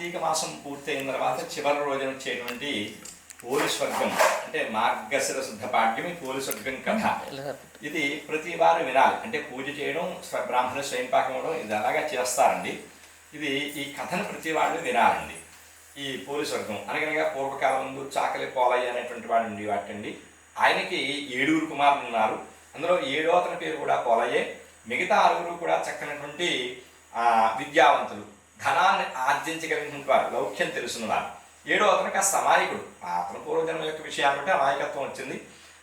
కార్తీక మాసం పూర్తయిన తర్వాత చివరి రోజున వచ్చేటువంటి పోలి స్వర్గం అంటే మార్గశిర శుద్ధ పాఠ్యమి పోలి స్వర్గం కథ. ఇది ప్రతి వారు వినాలి. అంటే పూజ చేయడం స్వ- బ్రాహ్మణ స్వయంపాకం అవడం ఇది అలాగా చేస్తారండి. ఇది ఈ కథను ప్రతి వాళ్ళు వినాలండి. ఈ పోలి స్వర్గం అనగనగా పూర్వకాలం ముందు చాకలి పోలయ్య అనేటువంటి వాడు ఉండి వాటండి ఆయనకి ఏడుగురు కుమారులు ఉన్నారు. అందులో ఏడో అతని పేరు కూడా పోలయ్యే. మిగతా ఆరుగురు కూడా చక్కనటువంటి విద్యావంతులు. ధనాన్ని ఆర్జించగలిగిన వారు లౌక్యం తెలుసున్నవారు. ఏడో అతనికి ఆ సమాయకుడు ఆ అతను పూర్వజన్మ యొక్క విషయాన్ని బట్టి అమాయకత్వం వచ్చింది.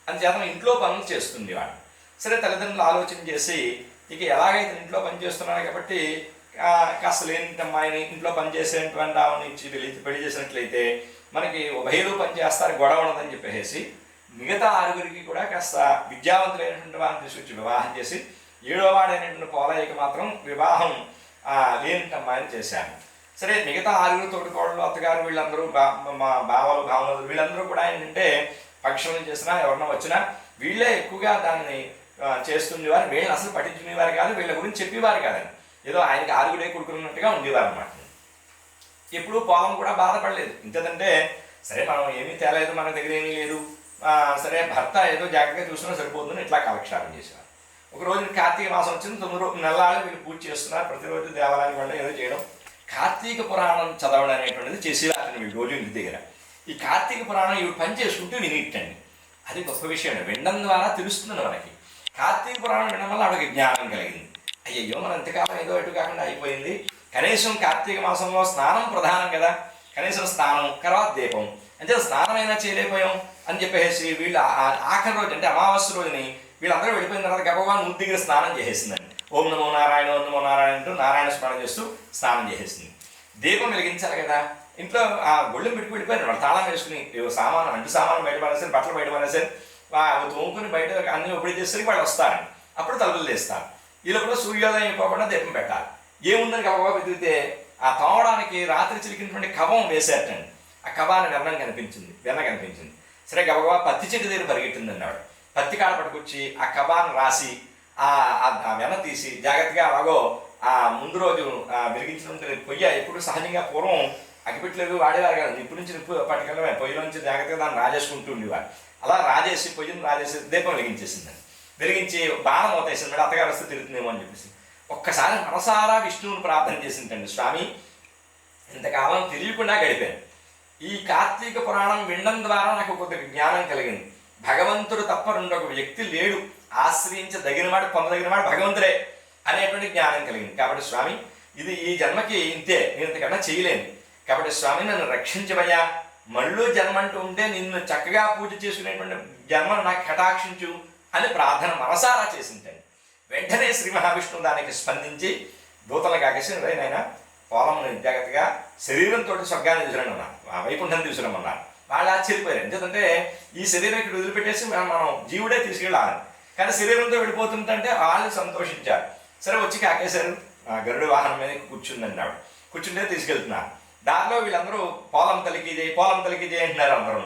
అందుచేత ఇంట్లో పనులు చేస్తుంది వాడు సరే తల్లిదండ్రులు ఆలోచన చేసి ఇక ఎలాగైతే ఇంట్లో పని చేస్తున్నాడు కాబట్టి కాస్త లేని అమ్మాయిని ఇంట్లో పని చేసేటువంటి ఆమెను నుంచి పెళ్ళి పెళ్ళి చేసినట్లయితే మనకి ఉభయలు పని చేస్తారు గొడవ ఉండదని చెప్పేసి మిగతా ఆరుగురికి కూడా కాస్త విద్యావంతులైనటువంటి వారిని తీసుకొచ్చి వివాహం చేసి ఏడో వాడైనటువంటి పోలయ్యకి మాత్రం వివాహం లేనట్టమ్మా అని చేశాను. సరే మిగతా ఆరుగురు తోటికోడలు అత్తగారు వీళ్ళందరూ బా మా బావలు భావనలు వీళ్ళందరూ కూడా ఏంటంటే పక్షులను చేసినా ఎవరన్నా వచ్చినా వీళ్ళే ఎక్కువగా దాన్ని చేస్తుండేవారు. వీళ్ళని అసలు పట్టించుకునేవారు కాదు వీళ్ళ గురించి చెప్పేవారు కాదని ఏదో ఆయనకి ఆరుగుడే కొడుకున్నట్టుగా ఉండేవారు అనమాట ఎప్పుడూ పాపం కూడా బాధపడలేదు. ఇంతదంటే సరే మనం ఏమీ తేలేదు మన దగ్గర ఏమీ లేదు. సరే భర్త ఏదో జాగ్రత్తగా చూసినా సరిపోతుందని ఇట్లా కాలక్షేపం చేసేవారు. ఒక రోజు కార్తీక మాసం వచ్చింది తొమ్మిది రోజు నెలలు వీళ్ళు పూజ చేస్తున్నారు. ప్రతిరోజు దేవాలయానికి వెళ్ళడం ఏదో చేయడం. కార్తీక పురాణం చదవడం అనేటువంటిది చేసేవారు వీళ్ళు రోజు ఇంటి దగ్గర. ఈ కార్తీక పురాణం ఇవి పని చేసుకుంటూ వినిట్టండి అది గొప్ప విషయం వినడం ద్వారా తెలుస్తుంది మనకి. కార్తీక పురాణం వినడం వల్ల ఆవిడకి జ్ఞానం కలిగింది. అయ్యయ్యో మనం ఎంతకాలం ఏదో ఎటు కాకుండా అయిపోయింది. కనీసం కార్తీక మాసంలో స్నానం ప్రధానం కదా. కనీసం స్నానం తర్వాత దీపం. అంటే స్నానమైనా చేయలేకపోయాం అని చెప్పేసి వీళ్ళు ఆఖరి రోజు అంటే అమావాస్య రోజుని వీళ్ళందరూ వెళ్ళిపోయిన తర్వాత గబగబా నూతి దగ్గర స్నానం చేసేసిందండి. ఓం నమో నారాయణ ఓం నమో నారాయణ అంటూ నారాయణ స్మరణ చేస్తూ స్నానం చేసేసింది. దీపం వెలిగించాలి కదా. ఇంట్లో ఆ గొళ్ళెం పెట్టుకు వెళ్ళిపోయారు. వాళ్ళు తాళం వేసుకుని ఏవో సామాను అంటు సామాను బయట పడేసారు బట్టలు బయట పడేసారు అవి తోముకుని బయట అన్ని ఒప్పుడు చేసరికి వాళ్ళు వస్తారు. అప్పుడు తలుపులు తీస్తారు. ఈ లోపల సూర్యోదయం అయిపోకుండా దీపం పెట్టాలి. ఏముందని గబగబా వెతికితే ఆ తోవడానికి రాత్రి చిలికినటువంటి కవం వేసేటండి. ఆ కవాన్ని వెన్నం కనిపించింది వెన్న కనిపించింది. సరే గబగబా పత్తి చెట్టు దగ్గర పరిగెట్టిందండి ఆవిడ. పత్తి కాడ పట్టుకొచ్చి ఆ కబాన్ రాసి ఆ వెన తీసి జాగ్రత్తగా అలాగో ఆ ముందు రోజు ఆ పొయ్య ఎప్పుడు సహజంగా పూర్వం అగ్గిపెట్టలేదు వాడేవారు కదా. నిప్పు నుంచి నిప్పు పట్టుకెళ్ళమే పొయ్యిలో నుంచి జాగ్రత్తగా దాన్ని రాజేసుకుంటూ ఉండేవారు. అలా రాజేసి పొయ్యిని రాజేసి దీపం వెలిగించేసిందండి వెలిగించి బాణం అవుతాయి మేడం అత్తగారు వస్తే తిరుగుతుందేమో అని చెప్పేసి. ఒక్కసారి మనసారా విష్ణువుని ప్రార్థన చేసిందండి. స్వామి ఇంతకాలం తెలియకుండా గడిపాను. ఈ కార్తీక పురాణం వినడం ద్వారా నాకు కొద్దిగా జ్ఞానం కలిగింది. భగవంతుడు తప్ప రెండొక వ్యక్తి లేడు. ఆశ్రయించదగినవాడు పొందదగినవాడు భగవంతుడే అనేటువంటి జ్ఞానం కలిగింది. కాబట్టి స్వామి ఇది ఈ జన్మకి ఇంతే. నేను ఇంతకన్నా చేయలేను. కాబట్టి స్వామి నన్ను రక్షించవయ్యా. మళ్ళీ జన్మ అంటూ ఉంటే నిన్ను చక్కగా పూజ చేసుకునేటువంటి జన్మను నాకు కటాక్షించు అని ప్రార్థన మనసారా చేసింటండి వెంటనే శ్రీ మహావిష్ణువు దానికి స్పందించి దూతలకు కాకేసి నాయన పొలం జాగ్రత్తగా శరీరంతో స్వర్గాన్ని తీసుకురమ్మన్నారు ఆ వైకుంఠం తీసుకురమ్మన్నారు వాళ్ళు ఆశ్చర్యపోయారు ఎందుకంటే ఈ శరీరం ఇక్కడ వదిలిపెట్టేసి మనం జీవుడే తీసుకెళ్ళాలి. కానీ శరీరంతో వెళ్ళిపోతుందంటే వాళ్ళు సంతోషించారు సరే వచ్చి కాకేశారు గరుడు వాహనం మీద కూర్చుందండి ఆవిడ. కూర్చుంటే తీసుకెళ్తున్నారు. దారిలో వీళ్ళందరూ పోలం తలికి చేయి పోలం తలికి చేయి అంటున్నారు అందరూ.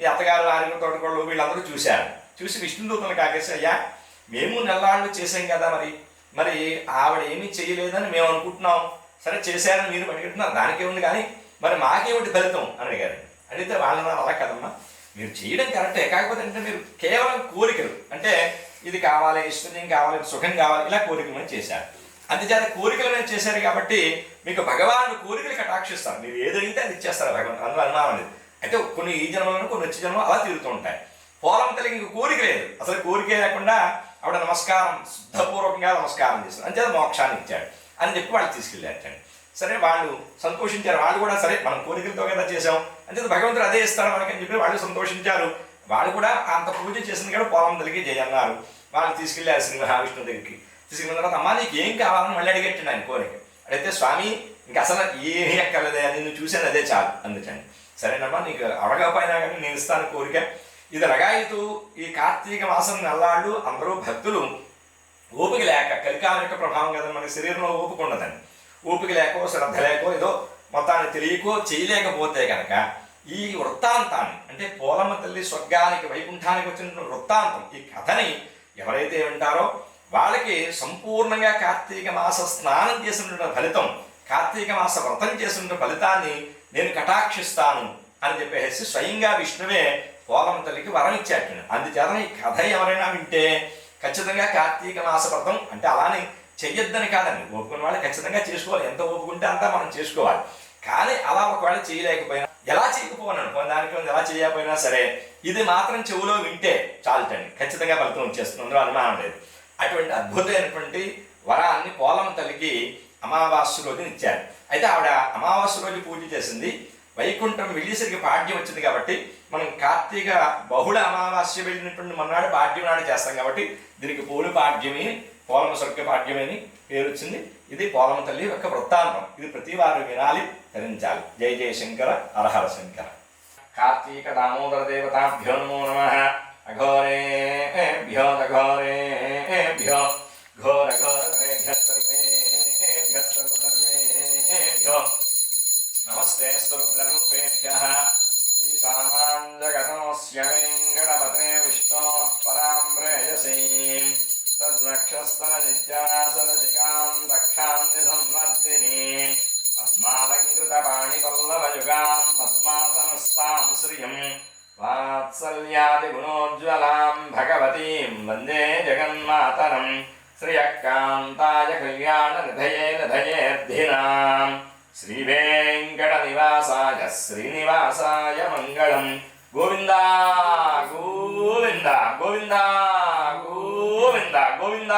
ఈ అత్తగారు ఆరుగురు తోటకోళ్ళు వీళ్ళందరూ చూశారు. చూసి విష్ణుదూతలు కాకేసి అయ్యా మేము నెల్లాళ్ళు చేసాం కదా మరి. మరి ఆవిడ ఏమీ చేయలేదని మేము అనుకుంటున్నాం. సరే చేశారని మీరు అడుగుతున్నారు దానికే ఉంది కానీ మరి మాకేమిటి ఫలితం? అని అడిగారు. అడిగితే వాళ్ళ అలా కదమ్మా. మీరు చేయడం కరెక్టే కాకపోతే అంటే మీరు కేవలం కోరికలు అంటే ఇది కావాలి ఐశ్వర్యం కావాలి సుఖం కావాలి ఇలా కోరికలు చేశారు. అందుచేత కోరికలు చేశారు కాబట్టి మీకు భగవాన్ కోరికలు కటాక్షిస్తారు. మీరు ఏదైతే అది ఇచ్చేస్తారు భగవంతు అందులో అనుమానం అనేది అయితే కొన్ని ఈ జన్మలను కొన్ని వచ్చే జన్మలు అలా తిరుగుతూ ఉంటాయి. పోలం తల్లికి ఇంక కోరిక లేదు. అసలు కోరికే లేకుండా ఆవిడ నమస్కారం శుద్ధపూర్వకంగా నమస్కారం చేశారు. అంతే మోక్షాన్ని ఇచ్చాడు. అని చెప్పి వాళ్ళు తీసుకెళ్ళారు సరే వాళ్ళు సంతోషించారు. వాళ్ళు కూడా సరే మనం కోరికలతో కదా చేసాం అంటే భగవంతుడు అదే ఇస్తాడు మనకి అని చెప్పి వాళ్ళు సంతోషించారు. వాళ్ళు కూడా అంత పూజ చేసింది కూడా పొలం తల్లికి చేయన్నారు. వాళ్ళు తీసుకెళ్ళారు శ్రీ మహావిష్ణువు దగ్గరికి. తీసుకెళ్ళిన తర్వాత అమ్మా నీకు ఏం కావాలని మళ్ళీ అడిగట్టండి ఆయన కోరిక. అడిగితే స్వామి ఇంక అసలు ఏమీ ఎక్కర్లేదే నిన్ను చూశాను అదే చాలు. అందుకని సరేనమ్మా నీకు అడగకపోయినా కానీ నేను ఇస్తాను కోరిక. ఇది రగాయితూ ఈ కార్తీక మాసం నల్లాళ్ళు అందరూ భక్తులు. ఓపిక లేక కలికాలం యొక్క ప్రభావం కదా మన శరీరంలో ఓపిక ఉండదండి. ఓపిక లేకో శ్రద్ధ లేకో ఏదో మొత్తాన్ని తెలియకో చేయలేకపోతే కనుక ఈ వృత్తాంతాన్ని అంటే పోలమ్మ తల్లి స్వర్గానికి వైకుంఠానికి వచ్చినటువంటి వృత్తాంతం ఈ కథని ఎవరైతే వింటారో వాళ్ళకి సంపూర్ణంగా కార్తీక మాస స్నానం చేసినటువంటి ఫలితం కార్తీక మాస వ్రతం చేసిన ఫలితాన్ని నేను కటాక్షిస్తాను అని చెప్పేసి స్వయంగా విష్ణువే పోలమ్మ తల్లికి వరం ఇచ్చాడు. అందుచేత ఈ కథ ఎవరైనా వింటే ఖచ్చితంగా కార్తీక మాస వ్రతం అంటే అలానే చెయ్యొద్దని కాదండి. ఒప్పుకున్న వాళ్ళు ఖచ్చితంగా చేసుకోవాలి. ఎంత ఒప్పుకుంటే అంతా మనం చేసుకోవాలి. కానీ అలా ఒకవేళ చేయలేకపోయినా ఎలా చేయకపోయినాను? కొన్ని దానికి ఎలా చేయకపోయినా సరే ఇది మాత్రం చెవులో వింటే చాలుటండి. ఖచ్చితంగా ఫలితం వచ్చేస్తుంది అనుమానం లేదు. అటువంటి అద్భుతమైనటువంటి వరాన్ని పోలం తల్లికి అమావాస్య రోజున ఇచ్చారు. అయితే ఆవిడ అమావాస్య రోజు పూజ చేసింది. వైకుంఠం వెళ్ళేసరికి పాడ్యం వచ్చింది కాబట్టి మనం కార్తీక బహుళ అమావాస్య వెళ్ళినటువంటి మన్నాడు పాడ్యం నాడు చేస్తాం కాబట్టి దీనికి పూలు పాడ్యమి పోలమ స్వర్గ పాడ్యమి పేరు వచ్చింది ఇది పోలమ తల్లి యొక్క వృత్తాంతం. ఇది ప్రతి వారు వినాలి ధరించాలి. జై జయ శంకర హరహర శంకర. కార్తీక దామోదర దేవతాభ్యో నమో నమ. అఘోరే భ్యో ఘోర భ్యో. ఘోర సర్వ నమస్తే స్తరుద్రరూపేభ్య తద్వక్షస్థల నిత్యాసనశికాం దక్షాంతి సంవర్ధినీం పద్మాలంకృత పద్మాసనస్తాం శ్రియం వాత్సల్యాదిగుణోజ్వలాం భగవతీం వందే జగన్మాతరం శ్రియకాంతాయ కళ్యాణనిధయే నిధయేర్ధినాం శ్రీవేంకటనివాసాయ శ్రీనివాసాయ మంగళం గోవిందా గోవిందా గోవిందా గోవింద గోవింద గోవింద